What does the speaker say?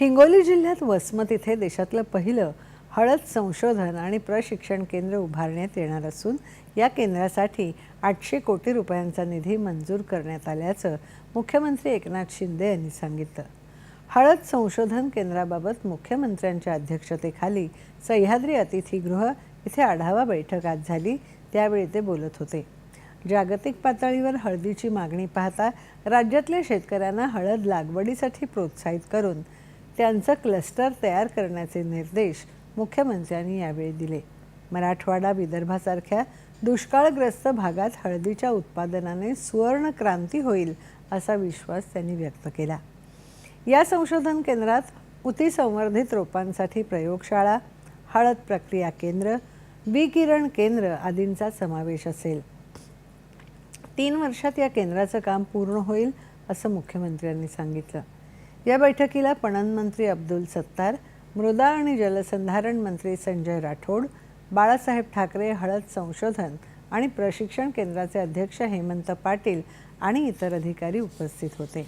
हिंगोली जिल्ह्यात वसमत इथे देशातलं पहिलं हळद संशोधन आणि प्रशिक्षण केंद्र उभारण्यात येणार असून या केंद्रासाठी आठशे कोटी रुपयांचा निधी मंजूर करण्यात आल्याचं मुख्यमंत्री एकनाथ शिंदे यांनी सांगितलं. हळद संशोधन केंद्राबाबत मुख्यमंत्र्यांच्या अध्यक्षतेखाली सह्याद्री अतिथीगृह इथे आढावा बैठक आज झाली त्यावेळी ते बोलत होते. जागतिक पातळीवर हळदीची मागणी पाहता राज्यातल्या शेतकऱ्यांना हळद लागवडीसाठी प्रोत्साहित करून त्यांचं क्लस्टर तयार करण्याचे निर्देश मुख्यमंत्र्यांनी यावेळी दिले. मराठवाडा विदर्भासारख्या दुष्काळग्रस्त भागात हळदीच्या उत्पादनाने सुवर्ण क्रांती होईल असा विश्वास त्यांनी व्यक्त केला. या संशोधन केंद्रात उती संवर्धित रोपांसाठी प्रयोगशाळा हळद प्रक्रिया केंद्र विकिरण केंद्र आदींचा समावेश असेल. तीन वर्षात या केंद्राचं काम पूर्ण होईल असं मुख्यमंत्र्यांनी सांगितलं. या बैठकीला पणन मंत्री अब्दुल सत्तार मृदा आणि जलसंधारण मंत्री संजय राठोड बाळासाहेब ठाकरे हळद संशोधन आणि प्रशिक्षण केंद्राचे अध्यक्ष हेमंत पाटील आणि इतर अधिकारी उपस्थित होते.